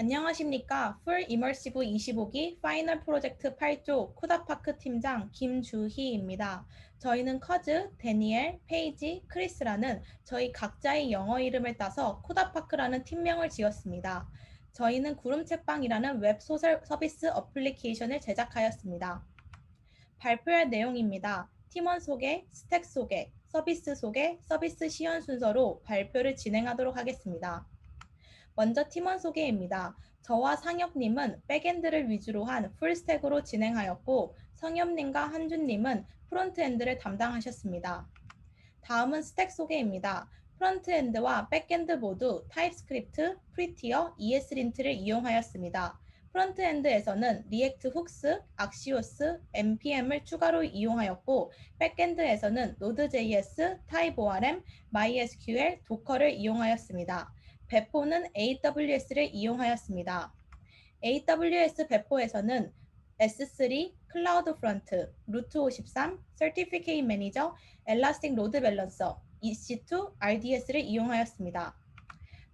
안녕하십니까. 풀 이머시브 25기 파이널 프로젝트 8조 코다파크 팀장 김주희입니다. 저희는 커즈, 데니엘, 페이지, 크리스라는 저희 각자의 영어 이름을 따서 코다파크라는 팀명을 지었습니다. 저희는 구름책방이라는 웹소설 서비스 어플리케이션을 제작하였습니다. 발표할 내용입니다. 팀원 소개, 스택 소개, 서비스 소개, 서비스 시연 순서로 발표를 진행하도록 하겠습니다. 먼저 팀원 소개입니다. 저와 상엽님은 백엔드를 위주로 한 풀스택으로 진행하였고 성엽님과 한준님은 프론트엔드를 담당하셨습니다. 다음은 스택 소개입니다. 프론트엔드와 백엔드 모두 타입스크립트, 프리티어, ES린트를 이용하였습니다. 프론트엔드에서는 리액트 훅스, 악시오스, npm을 추가로 이용하였고 백엔드에서는 노드.js, 타입ORM, MySQL, 도커를 이용하였습니다. 배포는 AWS를 이용하였습니다. AWS 배포에서는 S3, 클라우드 프런트, 루트 53, 서티피케이트 매니저, 엘라스틱 로드 밸런서, EC2, RDS를 이용하였습니다.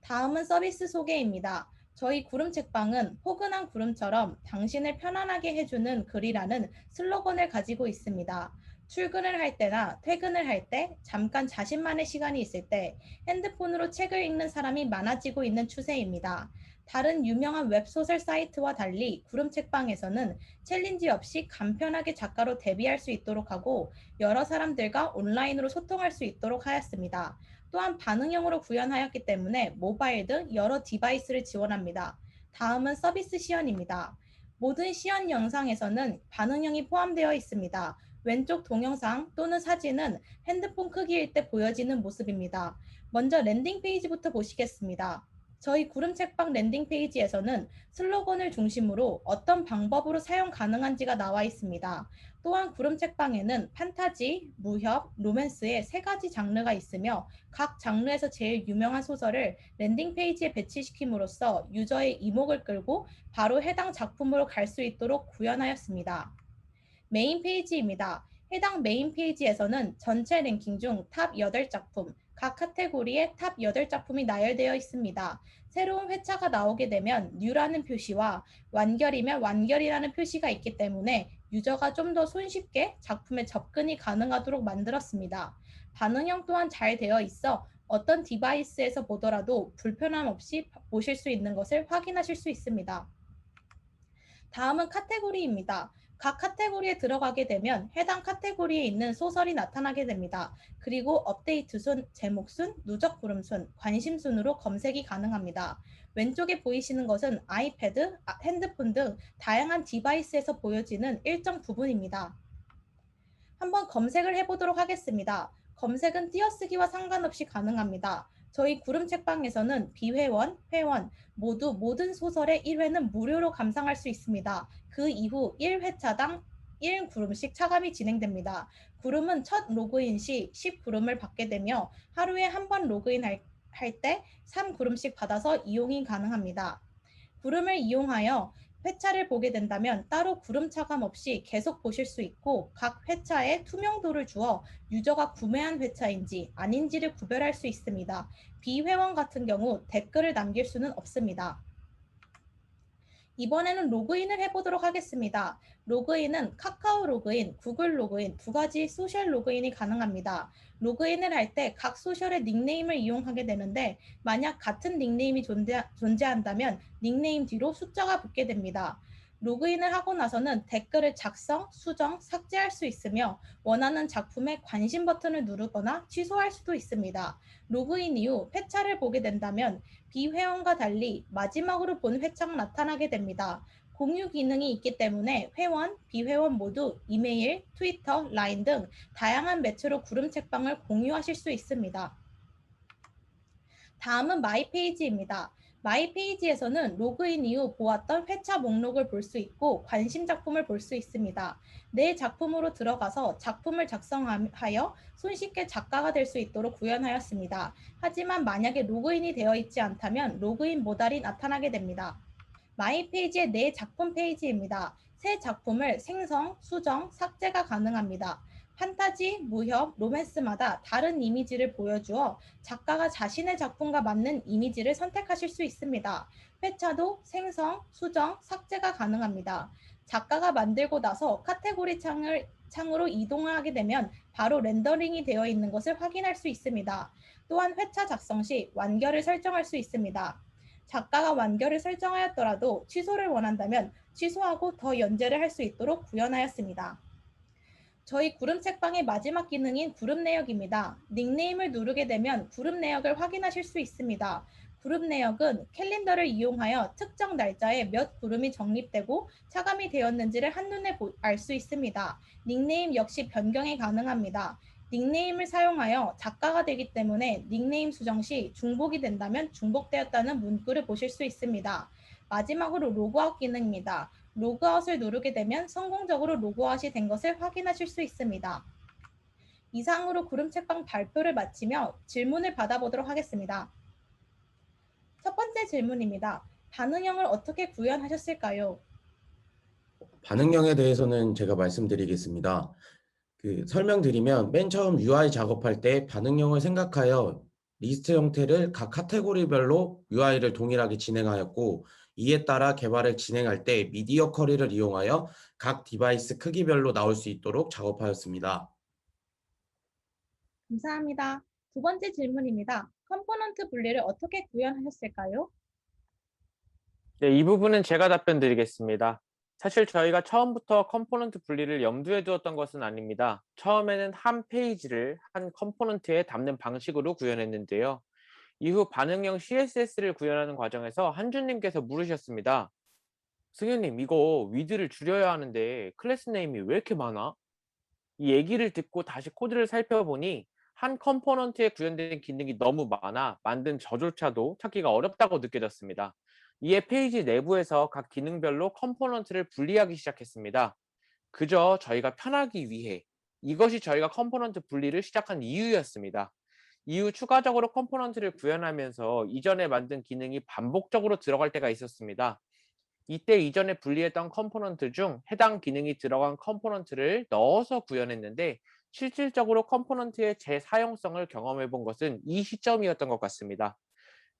다음은 서비스 소개입니다. 저희 구름 책방은 포근한 구름처럼 당신을 편안하게 해주는 글이라는 슬로건을 가지고 있습니다. 출근을 할 때나 퇴근을 할 때 잠깐 자신만의 시간이 있을 때 핸드폰으로 책을 읽는 사람이 많아지고 있는 추세입니다. 다른 유명한 웹소설 사이트와 달리 구름 책방에서는 챌린지 없이 간편하게 작가로 데뷔할 수 있도록 하고 여러 사람들과 온라인으로 소통할 수 있도록 하였습니다. 또한 반응형으로 구현하였기 때문에 모바일 등 여러 디바이스를 지원합니다. 다음은 서비스 시연입니다. 모든 시연 영상에서는 반응형이 포함되어 있습니다. 왼쪽 동영상 또는 사진은 핸드폰 크기일 때 보여지는 모습입니다. 먼저 랜딩 페이지부터 보시겠습니다. 저희 구름 책방 랜딩 페이지에서는 슬로건을 중심으로 어떤 방법으로 사용 가능한지가 나와 있습니다. 또한 구름 책방에는 판타지, 무협, 로맨스의 세 가지 장르가 있으며 각 장르에서 제일 유명한 소설을 랜딩 페이지에 배치시킴으로써 유저의 이목을 끌고 바로 해당 작품으로 갈 수 있도록 구현하였습니다. 메인 페이지입니다. 해당 메인 페이지에서는 전체 랭킹 중 탑 8작품, 각 카테고리에 탑 8작품이 나열되어 있습니다. 새로운 회차가 나오게 되면 뉴라는 표시와 완결이면 완결이라는 표시가 있기 때문에 유저가 좀 더 손쉽게 작품에 접근이 가능하도록 만들었습니다. 반응형 또한 잘 되어 있어 어떤 디바이스에서 보더라도 불편함 없이 보실 수 있는 것을 확인하실 수 있습니다. 다음은 카테고리입니다. 각 카테고리에 들어가게 되면 해당 카테고리에 있는 소설이 나타나게 됩니다. 그리고 업데이트 순, 제목 순, 누적 구름 순, 관심 순으로 검색이 가능합니다. 왼쪽에 보이시는 것은 아이패드, 아, 핸드폰 등 다양한 디바이스에서 보여지는 일정 부분입니다. 한번 검색을 해보도록 하겠습니다. 검색은 띄어쓰기와 상관없이 가능합니다. 저희 구름 책방에서는 비회원, 회원 모두 모든 소설의 1회는 무료로 감상할 수 있습니다. 그 이후 1회차당 1구름씩 차감이 진행됩니다. 구름은 첫 로그인 시 10구름을 받게 되며 하루에 한 번 로그인 할때 3구름씩 받아서 이용이 가능합니다. 구름을 이용하여 회차를 보게 된다면 따로 구름 차감 없이 계속 보실 수 있고 각 회차에 투명도를 주어 유저가 구매한 회차인지 아닌지를 구별할 수 있습니다. 비회원 같은 경우 댓글을 남길 수는 없습니다. 이번에는 로그인을 해보도록 하겠습니다. 로그인은 카카오 로그인, 구글 로그인 두 가지 소셜 로그인이 가능합니다. 로그인을 할 때 각 소셜의 닉네임을 이용하게 되는데 만약 같은 닉네임이 존재, 존재한다면 닉네임 뒤로 숫자가 붙게 됩니다. 로그인을 하고 나서는 댓글을 작성, 수정, 삭제할 수 있으며 원하는 작품에 관심 버튼을 누르거나 취소할 수도 있습니다. 로그인 이후 회차를 보게 된다면 비회원과 달리 마지막으로 본 회차가 나타나게 됩니다. 공유 기능이 있기 때문에 회원, 비회원 모두 이메일, 트위터, 라인 등 다양한 매체로 구름 책방을 공유하실 수 있습니다. 다음은 마이 페이지입니다. 마이 페이지에서는 로그인 이후 보았던 회차 목록을 볼 수 있고 관심 작품을 볼 수 있습니다. 내 작품으로 들어가서 작품을 작성하여 손쉽게 작가가 될 수 있도록 구현하였습니다. 하지만 만약에 로그인이 되어 있지 않다면 로그인 모달이 나타나게 됩니다. 마이 페이지의 내 작품 페이지입니다. 새 작품을 생성, 수정, 삭제가 가능합니다. 판타지, 무협, 로맨스마다 다른 이미지를 보여주어 작가가 자신의 작품과 맞는 이미지를 선택하실 수 있습니다. 회차도 생성, 수정, 삭제가 가능합니다. 작가가 만들고 나서 카테고리 창을, 창으로 이동하게 되면 바로 렌더링이 되어 있는 것을 확인할 수 있습니다. 또한 회차 작성 시 완결을 설정할 수 있습니다. 작가가 완결을 설정하였더라도 취소를 원한다면 취소하고 더 연재를 할 수 있도록 구현하였습니다. 저희 구름 책방의 마지막 기능인 구름 내역입니다. 닉네임을 누르게 되면 구름 내역을 확인하실 수 있습니다. 구름 내역은 캘린더를 이용하여 특정 날짜에 몇 구름이 적립되고 차감이 되었는지를 한눈에 알 수 있습니다. 닉네임 역시 변경이 가능합니다. 닉네임을 사용하여 작가가 되기 때문에 닉네임 수정 시 중복이 된다면 중복되었다는 문구를 보실 수 있습니다. 마지막으로 로그아웃 기능입니다. 로그아웃을 누르게 되면 성공적으로 로그아웃이 된 것을 확인하실 수 있습니다. 이상으로 구름책방 발표를 마치며 질문을 받아보도록 하겠습니다. 첫 번째 질문입니다. 반응형을 어떻게 구현하셨을까요? 반응형에 대해서는 제가 말씀드리겠습니다. 그 설명드리면 맨 처음 UI 작업할 때 반응형을 생각하여 리스트 형태를 각 카테고리별로 UI를 동일하게 진행하였고 이에 따라 개발을 진행할 때 미디어 커리를 이용하여 각 디바이스 크기별로 나올 수 있도록 작업하였습니다. 감사합니다. 두 번째 질문입니다. 컴포넌트 분리를 어떻게 구현하셨을까요? 네, 이 부분은 제가 답변 드리겠습니다. 사실 저희가 처음부터 컴포넌트 분리를 염두에 두었던 것은 아닙니다. 처음에는 한 페이지를 한 컴포넌트에 담는 방식으로 구현했는데요. 이후 반응형 CSS를 구현하는 과정에서 한준님께서 물으셨습니다. 승현님, 이거 위드를 줄여야 하는데 클래스 네임이 왜 이렇게 많아? 이 얘기를 듣고 다시 코드를 살펴보니 한 컴포넌트에 구현된 기능이 너무 많아 만든 저조차도 찾기가 어렵다고 느껴졌습니다. 이에 페이지 내부에서 각 기능별로 컴포넌트를 분리하기 시작했습니다. 그저 저희가 편하기 위해 이것이 저희가 컴포넌트 분리를 시작한 이유였습니다. 이후 추가적으로 컴포넌트를 구현하면서 이전에 만든 기능이 반복적으로 들어갈 때가 있었습니다. 이때 이전에 분리했던 컴포넌트 중 해당 기능이 들어간 컴포넌트를 넣어서 구현했는데 실질적으로 컴포넌트의 재사용성을 경험해 본 것은 이 시점이었던 것 같습니다.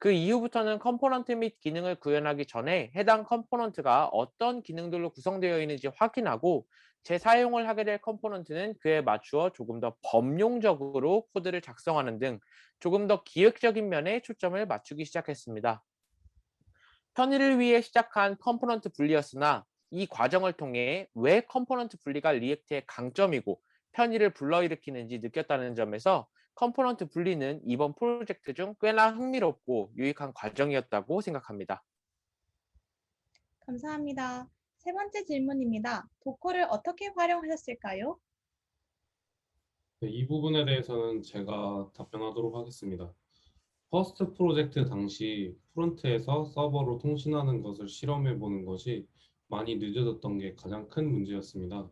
그 이후부터는 컴포넌트 및 기능을 구현하기 전에 해당 컴포넌트가 어떤 기능들로 구성되어 있는지 확인하고 재사용을 하게 될 컴포넌트는 그에 맞추어 조금 더 범용적으로 코드를 작성하는 등 조금 더 기획적인 면에 초점을 맞추기 시작했습니다. 편의를 위해 시작한 컴포넌트 분리였으나 이 과정을 통해 왜 컴포넌트 분리가 리액트의 강점이고 편의를 불러일으키는지 느꼈다는 점에서 컴포넌트 분리는 이번 프로젝트 중 꽤나 흥미롭고 유익한 과정이었다고 생각합니다. 감사합니다. 세 번째 질문입니다. 도커를 어떻게 활용하셨을까요? 네, 이 부분에 대해서는 제가 답변하도록 하겠습니다. 퍼스트 프로젝트 당시 프론트에서 서버로 통신하는 것을 실험해 보는 것이 많이 늦어졌던 게 가장 큰 문제였습니다.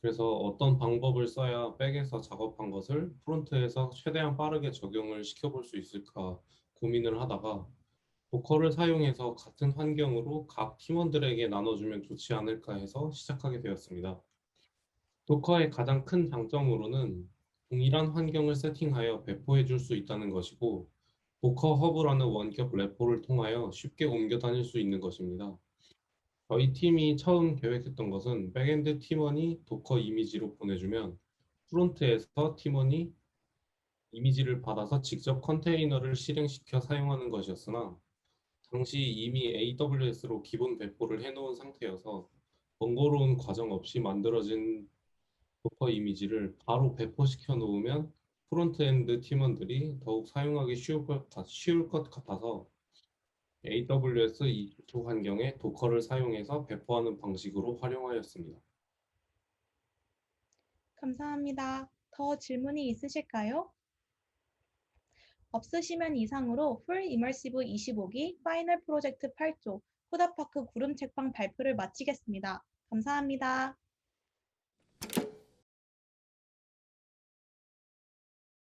그래서 어떤 방법을 써야 백에서 작업한 것을 프론트에서 최대한 빠르게 적용을 시켜볼 수 있을까 고민을 하다가 도커를 사용해서 같은 환경으로 각 팀원들에게 나눠주면 좋지 않을까 해서 시작하게 되었습니다. 도커의 가장 큰 장점으로는 동일한 환경을 세팅하여 배포해 줄 수 있다는 것이고 도커 허브라는 원격 레포를 통하여 쉽게 옮겨 다닐 수 있는 것입니다. 저희 팀이 처음 계획했던 것은 백엔드 팀원이 도커 이미지로 보내주면 프론트에서 팀원이 이미지를 받아서 직접 컨테이너를 실행시켜 사용하는 것이었으나 당시 이미 AWS로 기본 배포를 해놓은 상태여서 번거로운 과정 없이 만들어진 도커 이미지를 바로 배포시켜 놓으면 프론트엔드 팀원들이 더욱 사용하기 쉬울 것, 쉬울 것 같아서 AWS E2 환경에 도커를 사용해서 배포하는 방식으로 활용하였습니다. 감사합니다. 더 질문이 있으실까요? 없으시면 이상으로 풀 이머시브 25기 파이널 프로젝트 8조 후다파크 구름 책방 발표를 마치겠습니다. 감사합니다.